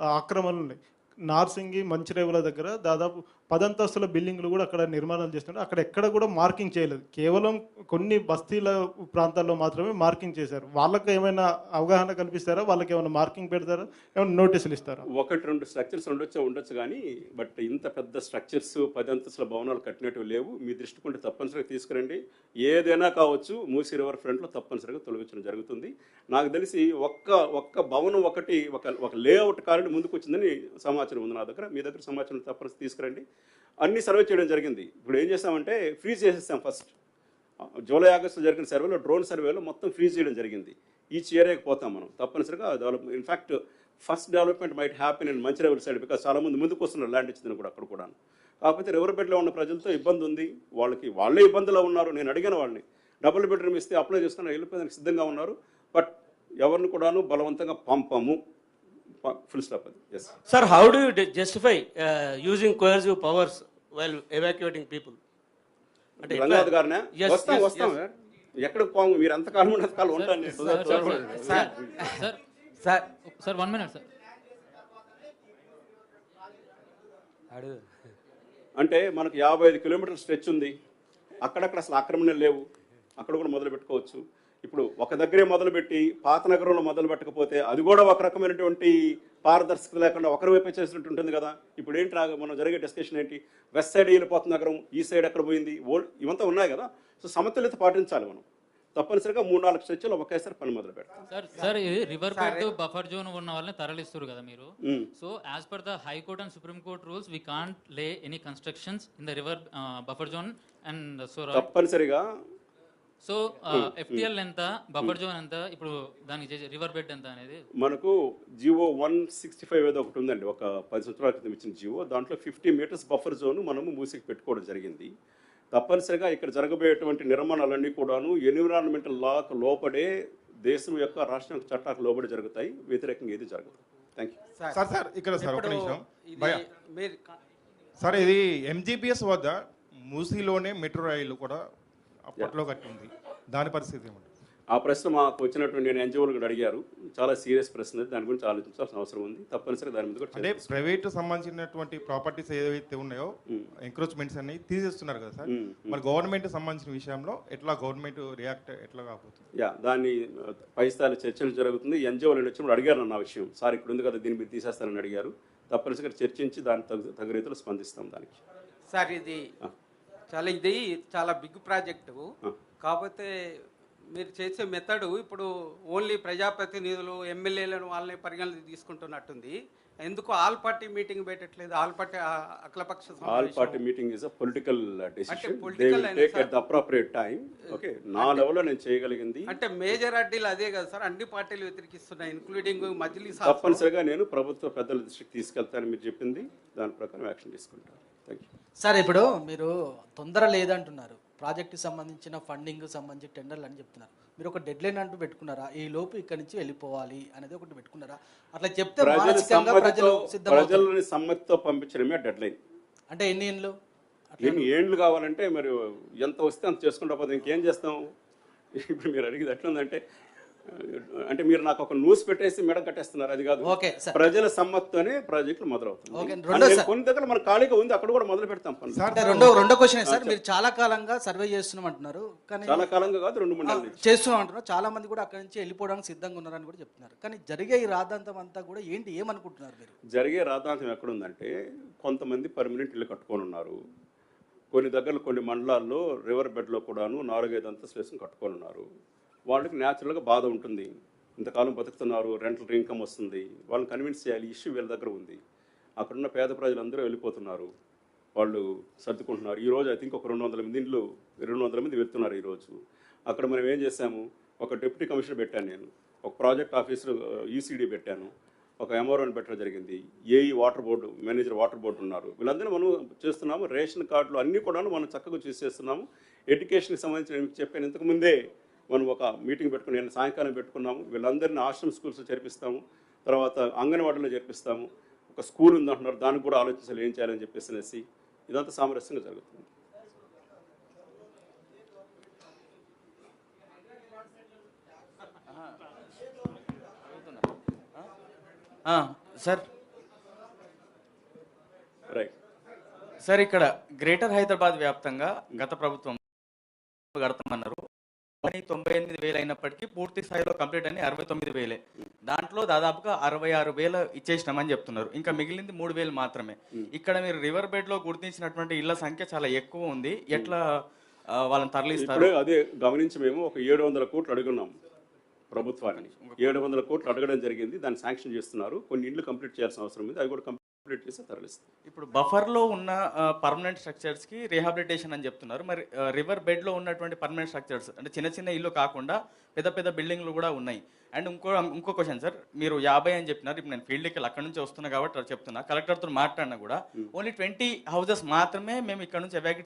ఆక్రమణలు ఉన్నాయి. నార్సింగి మంచిరేవుల దగ్గర దాదాపు పదంతస్తుల బిల్డింగ్లు కూడా అక్కడ నిర్మాణాలు చేస్తుంటే అక్కడ ఎక్కడ కూడా మార్కింగ్ చేయలేదు. కేవలం కొన్ని బస్తీల ప్రాంతాల్లో మాత్రమే మార్కింగ్ చేశారు. వాళ్ళకి ఏమైనా అవగాహన కల్పిస్తారా? వాళ్ళకి ఏమైనా మార్కింగ్ పెడతారా? ఏమైనా నోటీసులు ఇస్తారా? ఒకటి రెండు స్ట్రక్చర్స్ ఉండొచ్చు? ఉండొచ్చు కానీ బట్ ఇంత పెద్ద స్ట్రక్చర్స్ పదంతస్తుల భవనాలు కట్టినట్టు లేవు. మీ దృష్టి కొంటే తప్పనిసరిగా తీసుకురండి. ఏదైనా కావచ్చు మూసి రివర్ ఫ్రంట్లో తప్పనిసరిగా తొలగించడం జరుగుతుంది. నాకు తెలిసి ఒక్క ఒక్క భవనం ఒకటి ఒక ఒక లేఅవుట్ కారణం ముందుకు వచ్చిందని సమాచారం ఉంది నా దగ్గర. మీ దగ్గర సమాచారం తప్పనిసరి తీసుకురండి. అన్ని సర్వే చేయడం జరిగింది. ఇప్పుడు ఏం చేస్తామంటే ఫ్రీజ్ చేసేస్తాం ఫస్ట్ జూలై ఆగస్టు జరిగిన సర్వేలో డ్రోన్ సర్వేలో మొత్తం ఫ్రీజ్ చేయడం జరిగింది. ఈచ్ ఏరియాకి పోతాం మనం. తప్పనిసరిగా develop in fact first development might happen in మంచి లెవెల్ సైడ్ బికాస్ చాలామంది ముందుకు వస్తున్నారు ల్యాండ్ ఇచ్చిందని కూడా అక్కడ కూడా కాకపోతే రివర్ బెడ్లో ఉన్న ప్రజలతో ఇబ్బంది ఉంది. వాళ్ళకి వాళ్ళే ఇబ్బందులో ఉన్నారు. నేను అడిగిన వాళ్ళని. డబుల్ బెడ్రూమ్ ఇస్తే అప్లై చేసుకుని వెళ్ళిపోయేందుకు సిద్ధంగా ఉన్నారు. బట్ ఎవరిని కూడాను బలవంతంగా పంపము. ఫుల్ స్టాప్ అది yes Sir, how do you de- justify uh, using coercive powers while evacuating people? అంటే రంగనాథ్ గారినే? Yes, వస్తాం yes, వస్తాం. ఎక్కడికి పోము? మీరు ఎంతకాలం ఉన్నంతకాలం ఉంటాను నేను. Sir sir sir one minute sir అంటే మనకు యాభై ఐదు కిలోమీటర్ల స్ట్రెచ్ ఉంది. అక్కడక్కడ అసలు ఆక్రమణలు లేవు. అక్కడ కూడా మొదలు పెట్టుకోవచ్చు ఇప్పుడు ఒక దగ్గరే మొదలుపెట్టి పాత నగరంలో మొదలు పెట్టకపోతే అది కూడా ఒక రకమైనటువంటి పారదర్శకత లేకుండా ఒకరి వైపే చేసినట్టు ఉంటుంది కదా. ఇప్పుడు ఏంటి రా మనం జరిగే డిస్కషన్ ఏంటి? వెస్ట్ సైడ్ వెళ్ళిపోతున్న నగరం ఈ సైడ్ ఎక్కడ పోయింది? ఓల్డ్ ఇవంతా ఉన్నాయి కదా. సో సమతుల్యత పాటించాలి మనం. తప్పనిసరిగా మూడు నాలుగు స్ట్రెచ్లు ఒకేసారి పని మొదలు పెడతాం. సార్ సార్ ఇది రివర్ బెడ్ బఫర్ జోన్ ఉన్న వాళ్ళని తరలిస్తారు కదా మీరు. So as per the high court and supreme court rules we can't lay any constructions in the river buffer zone and so తప్పనిసరిగా సో ఎఫ్టిఎల్ ఎంత బఫర్ జోన్ ఎంత ఇప్పుడు దానికి రివర్ బెడ్ ఎంత అనేది? మనకు జియో వన్ సిక్స్టీ ఫైవ్ ఏదో ఒకటి ఉందండి. ఒక పది సంవత్సరాల క్రితం ఇచ్చిన జియో దాంట్లో ఫిఫ్టీ మీటర్స్ బఫర్ జోన్ మనము మూసికి పెట్టుకోవడం జరిగింది. తప్పనిసరిగా ఇక్కడ జరగబోయేటువంటి నిర్మాణాలన్నీ కూడాను ఎన్విరాన్మెంటల్ లాకు లోపడే దేశం యొక్క రాష్ట్రం చట్టాలకు లోబడి జరుగుతాయి. వ్యతిరేకంగా ఏది జరగదు. థ్యాంక్ యూ సార్ సార్ ఇక్కడ సార్ ఒక నిమిషం. సార్ ఇది ఎంజీపీఎస్ వద్ద మూసీలోనే మెట్రో రైలు కూడా అప్పట్లో కట్టింది. దాని పరిస్థితి ఏమంటారు ఆ ప్రశ్న మాకు వచ్చినటువంటి నేను ఎన్జిఓలు కూడా అడిగారు. చాలా సీరియస్ ప్రశ్న. దాని గురించి ఆలోచించాల్సిన అవసరం ఉంది. తప్పనిసరిగా దాని మీద కూడా అంటే ప్రైవేట్ సంబంధించినటువంటి ప్రాపర్టీస్ ఏవైతే ఉన్నాయో ఎంక్రోచ్మెంట్స్ అన్ని తీసేస్తున్నారు కదా సార్. మరి గవర్నమెంట్ సంబంధించిన విషయంలో ఎట్లా గవర్నమెంట్ రియాక్ట్ ఎట్లా కాబోతుంది? యా దాన్ని పై స్థాయి చర్చలు జరుగుతుంది. ఎన్జిఓలు వచ్చినప్పుడు అడిగారు నన్ను ఆ విషయం. సార్ ఇక్కడ ఉంది కదా దీన్ని మీరు తీసేస్తారని అడిగారు. తప్పనిసరిగా చర్చించి దాని తగు తగు రీతిలో స్పందిస్తాం దానికి. సార్ ఇది. చాలా ఇది చాలా బిగ్ ప్రాజెక్టు. కాకపోతే మీరు చేసే మెథడ్ ఇప్పుడు ఓన్లీ ప్రజాప్రతినిధులు ఎమ్మెల్యేలను వాళ్ళని పరిగణన తీసుకుంటున్నట్టుంది. ఎందుకు ఆల్ పార్టీ మీటింగ్ పెట్టట్లేదు? ఆల్ పార్టీ అఖిలపక్ష all. Party meeting is a political decision take at the appropriate time okay నా లెవెల్లో నేను చేయగలిగింది. అంటే మేజర్ అడ్డీలు అదే కదా సార్. అన్ని పార్టీలు వ్యతిరేకిస్తున్నాయి ఇంక్లూడింగ్ మజ్లిస్ తప్పనిసరిగా నేను ప్రభుత్వ పెద్దల దృష్టికి తీసుకెళ్తానని మీరు చెప్పింది. దాని ప్రకారం యాక్షన్ తీసుకుంటాను. సార్ ఇప్పుడు మీరు తొందర లేదంటున్నారు. ప్రాజెక్టుకి సంబంధించిన ఫండింగ్ సంబంధించి టెండర్లు అని చెప్తున్నారు. మీరు ఒక డెడ్ లైన్ అంటూ పెట్టుకున్నారా? ఈ లోపు ఇక్కడి నుంచి వెళ్ళిపోవాలి అనేది ఒకటి పెట్టుకున్నారా? అట్లా చెప్తే ప్రజల ప్రజలని సమ్మతితో పంపించడమే డెడ్ లైన్ అంటే ఎన్ని ఏళ్ళు? ఎన్ని ఏండ్లు కావాలంటే మరి ఎంత వస్తే అంత చేసుకుంటా పోతే ఇంకేం చేస్తాం? ఇప్పుడు మీరు అడిగేది ఎట్లుందంటే అంటే మీరు నాకు ఒక న్యూస్ పెట్టేసి మెడ కట్టేస్తున్నారు అది కాదు. Okay sir. ప్రజల సమ్మతితోనే ప్రాజెక్టులు మొదలవుతుంది. కొన్ని దగ్గర మన ఖాళీగా ఉంది అక్కడ కూడా మొదలు పెడతాం అంటే రెండో రెండో క్వశ్చన్ సార్ మీరు చాలా కాలంగా సర్వే చేస్తున్నాం అంటున్నారు కానీ చాలా కాలంగా కాదు రెండు మూడు చేస్తున్నాం అంటున్నారు చాలా మంది కూడా అక్కడి నుంచి వెళ్ళిపోవడానికి సిద్ధంగా ఉన్నారని కూడా చెప్తున్నారు. కానీ జరిగే ఈ రాద్ధాంతం అంతా కూడా ఏంటి ఏమనుకుంటున్నారు మీరు? జరిగే రాద్ధాంతం ఎక్కడుందంటే కొంతమంది పర్మనెంట్ ఇల్లు కట్టుకొని ఉన్నారు. కొన్ని దగ్గరలో కొన్ని మండలాల్లో రివర్ బెడ్లో కూడాను నాలుగైదు అంతస్తులు వేసుకుని కట్టుకొని ఉన్నారు. వాళ్ళకి న్యాచురల్గా బాధ ఉంటుంది. ఇంతకాలం బతుకుతున్నారు రెంటల్ ఇన్కమ్ వస్తుంది. వాళ్ళని కన్విన్స్ చేయాలి ఇష్యూ వీళ్ళ దగ్గర ఉంది. అక్కడున్న పేద ప్రజలందరూ వెళ్ళిపోతున్నారు. వాళ్ళు సర్దుకుంటున్నారు. ఈరోజు ఐ థింక్ ఒక రెండు వందల మంది ఇండ్లు రెండు వందల మంది వెళ్తున్నారు ఈరోజు అక్కడ మనం ఏం చేశాము? ఒక డిప్యూటీ కమిషనర్ పెట్టాను నేను. ఒక ప్రాజెక్ట్ ఆఫీసర్ ఈసీడీ పెట్టాను. ఒక ఎంఆర్ఓని పెట్టడం జరిగింది. AE water board manager water board ఉన్నారు. వీళ్ళందరూ మనం చేస్తున్నాము. రేషన్ కార్డులు అన్నీ కూడా మనం చక్కగా చూసేస్తున్నాము. చేస్తున్నాము ఎడ్యుకేషన్కి సంబంధించిన చెప్పాను ఇంతకుముందే మనం ఒక మీటింగ్ పెట్టుకుని నేను సాయంకాలం పెట్టుకున్నాము. వీళ్ళందరినీ ఆశ్రమ స్కూల్స్ చేర్పిస్తాము. తర్వాత అంగన్వాడీలో చేర్పిస్తాము. ఒక స్కూల్ ఉందంటున్నారు. దానికి కూడా ఆలోచించాలి ఏం చేయాలని చెప్పేసి అనేసి. ఇదంతా సామరస్యంగా జరుగుతుంది. సార్. రైట్. సార్ ఇక్కడ గ్రేటర్ హైదరాబాద్ వ్యాప్తంగా గత ప్రభుత్వం కడతామన్నారు కానీ తొంభై ఎనిమిది వేలు అయినప్పటికీ పూర్తి స్థాయిలో కంప్లీట్ అని అరవై తొమ్మిది వేలే. దాంట్లో దాదాపుగా అరవై ఆరు వేలు ఇచ్చేసినామని చెప్తున్నారు. ఇంకా మిగిలింది మూడు వేలు మాత్రమే. ఇక్కడ మీరు రివర్ బెడ్లో గుర్తించినటువంటి ఇళ్ళ సంఖ్య చాలా ఎక్కువ ఉంది. ఎట్లా వాళ్ళని తరలిస్తారు? అదే గమనించి మేము ఒక ఏడు వందల కోట్లు అడుగున్నాం ప్రభుత్వాన్ని ఏడు వందల కోట్లు అడగడం జరిగింది. దాన్ని శాంక్షన్ చేస్తున్నారు. కొన్ని ఇండ్లు కంప్లీట్ చేయాల్సిన అవసరం ఉంది. అవి కూడా కంప్లీట్ చేసి తరలిస్తాం ఇప్పుడు బఫర్లో ఉన్న పర్మనెంట్ స్ట్రక్చర్స్కి రిహాబిలిటేషన్ అని చెప్తున్నారు. మరి రివర్ బెడ్లో ఉన్నటువంటి పర్మనెంట్ స్ట్రక్చర్స్ అంటే చిన్న చిన్న ఇల్లు కాకుండా పెద్ద పెద్ద బిల్డింగ్లు కూడా ఉన్నాయి. అండ్ ఇంకో ఇంకో క్వశ్చన్ సార్ మీరు యాభై అని చెప్పినారు. ఇప్పుడు నేను ఫీల్డ్కి వెళ్ళి అక్కడ నుంచి వస్తున్నా కాబట్టి చెప్తున్నా. కలెక్టర్తో మాట్లాడినా కూడా ఓన్లీ ట్వంటీ హౌసెస్ మాత్రమే మేము ఇక్కడ నుంచి ఎవాక్యుయేట్